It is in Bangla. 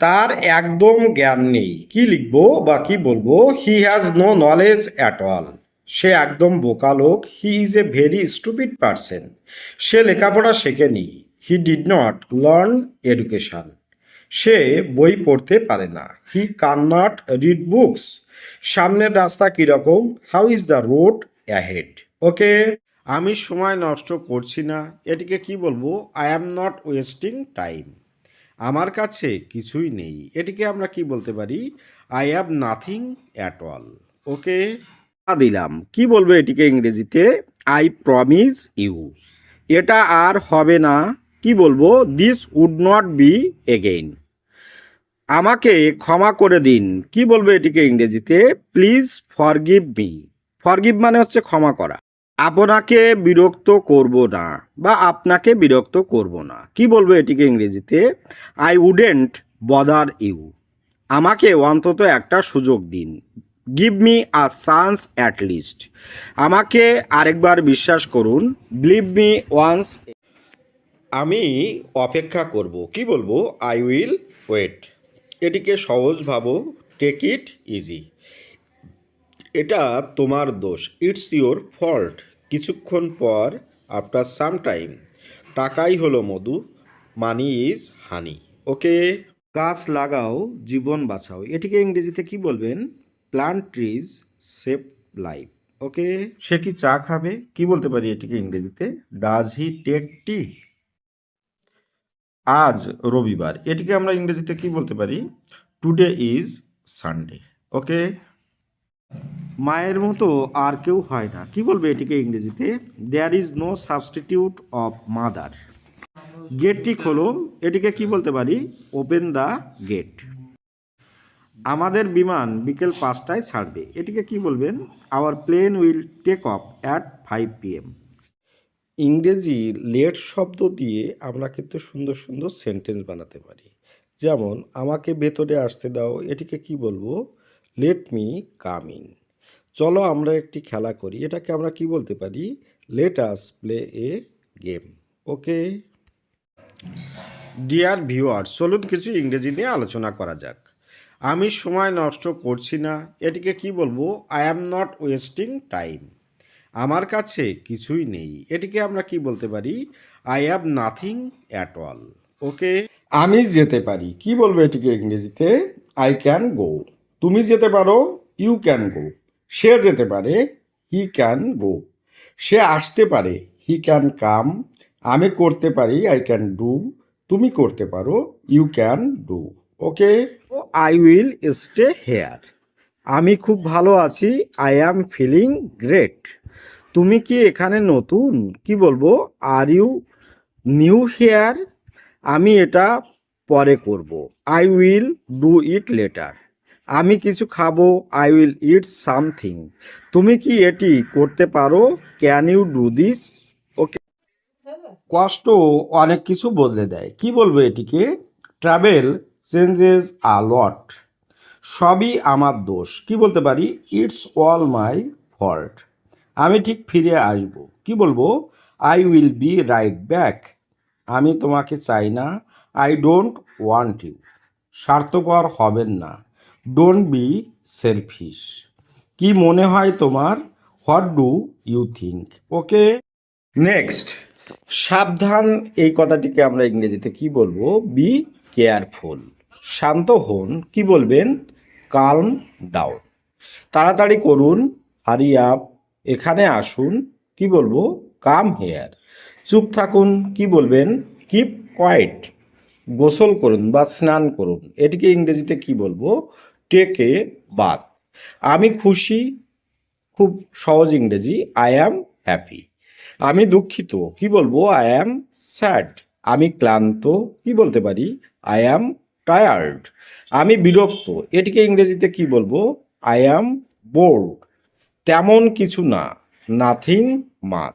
তার একদম জ্ঞান নেই। কি লিখব বা কি বলব? He has no knowledge at all সে একদম বোকা লোক। He is a very stupid person সে লেখাপড়া শেখেনি। He did not learn education সে বই পড়তে পারে না। হি কান নট রিড বুকস সামনের রাস্তা কীরকম how is the road ahead okay আমি সময় নষ্ট করছি না। এটিকে কি বলব? I am not wasting time আমার কাছে কিছুই নেই। এটিকে আমরা কি বলতে পারি? I have nothing at all okay দিলাম। কি বলব এটিকে ইংরেজিতে? আই প্রমিস ইউ এটা আর হবে না। কি বলব? This would not be again আমাকে ক্ষমা করে দিন। কি বলব এটিকে ইংরেজিতে? প্লিজ ফরগিভ মি ফরগিভ মানে হচ্ছে ক্ষমা করা। আপনাকে বিরক্ত করব না বা আপনাকে বিরক্ত করব না। কি বলব এটিকে ইংরেজিতে? আই উডেন্ট বদার ইউ আমাকে অন্তত একটা সুযোগ দিন। Give me a chance at least আমাকে আরেকবার বিশ্বাস করুন। বিলিভ মি ওয়ান্স আমি অপেক্ষা করব। কি বলব? আই উইল ওয়েট এটিকে সহজ ভাবো। টেক ইট ইজি এটা তোমার দোষ। ইটস ইওর ফল্ট কিছুক্ষণ পর আফটার সাম টাইম টাকাই হলো মধু মানি ইজ হানি ওকে গাছ লাগাও জীবন বাঁচাও এটিকে ইংরেজিতে কি বলবেন? Plant trees save life okay সে কি চা খাবে? কি বলতে পারি এটিকে ইংরেজিতে? ডাজ হি টেক টি আজ রবিবার এটিকে আমরা ইংরেজিতে কি বলতে পারি? টুডে ইজ সানডে ওকে মায়ের মতো আর কেউ হয় না। কি বলবে এটিকে ইংরেজিতে? There is no substitute of mother গেটটি খোলো। এটিকে কি বলতে পারি? ওপেন দ্য গেট আমাদের বিমান বিকেল পাঁচটায় ছাড়বে। এটিকে কি বলবেন? Our plane will take off at five PM ইংরেজি লেট শব্দ দিয়ে আমরা কিন্তু সুন্দর সুন্দর সেন্টেন্স বানাতে পারি। যেমন, আমাকে ভেতরে আসতে দাও। এটিকে কি বলব? লেট মি কাম ইন চলো আমরা একটি খেলা করি। এটাকে আমরা কি বলতে পারি? Let us play a game okay dear viewers চলুন কিছু ইংরেজি নিয়ে আলোচনা করা যাক। আমি সময় নষ্ট করছি না। এটিকে কি বলব? I am not wasting time আমার কাছে কিছুই নেই। এটিকে আমরা কি বলতে পারি? I have nothing at all okay আমি যেতে পারি। কি বলব এটিকে ইংরেজিতে? আই ক্যান গো তুমি যেতে পারো ইউ ক্যান গো সে যেতে পারে হি ক্যান গো সে আসতে পারে হি ক্যান কাম আমি করতে পারি আই ক্যান ডু তুমি করতে পারো you can do okay I will stay here আমি খুব ভালো আছি আই অ্যাম ফিলিং গ্রেট তুমি কি এখানে নতুন? কি বলব? আর ইউ নিউ হেয়ার আমি এটা পরে করব। I will do it later আমি কিছু খাব আই উইল ইট সামথিং তুমি কি এটি করতে পারো? Can you do this okay কষ্ট অনেক কিছু বদলে দেয়। কি বলব এটিকে? ট্রাভেল চেঞ্জেস আ লট সবই আমার দোষ। কি বলতে পারি? ইটস অল মাই ফল্ট আমি ঠিক ফিরে আসব। কি বলব? I will be right back আমি তোমাকে চাই না। আই ডোন্ট ওয়ান্ট ইউ স্বার্থপর হবেন না। ডোন্ট বি সেলফিশ কি মনে হয় তোমার? What do you think okay next সাবধান এই কথাটিকে আমরা ইংরেজিতে কি বলব? বি কেয়ারফুল শান্ত হন। কি বলবেন? কালম ডাউন তাড়াতাড়ি করুন। হারি আপ এখানে আসুন। কি বলব? কাম হেয়ার চুপ থাকুন। কি বলবেন? কিপ কোয়াইট গোসল করুন বা স্নান করুন। এটিকে ইংরেজিতে কি বলব? টেকে বাদ। আমি খুশি, খুব সহজ ইংরেজি আই অ্যাম হ্যাপি আমি দুঃখিত, কি বলব? আই অ্যাম স্যাড আমি ক্লান্ত, কি বলতে পারি? আই অ্যাম টায়ার্ড আমি বিরক্ত, এটিকে ইংরেজিতে কি বলব? আই অ্যাম বোর্ড তেমন কিছু না নাথিং মাছ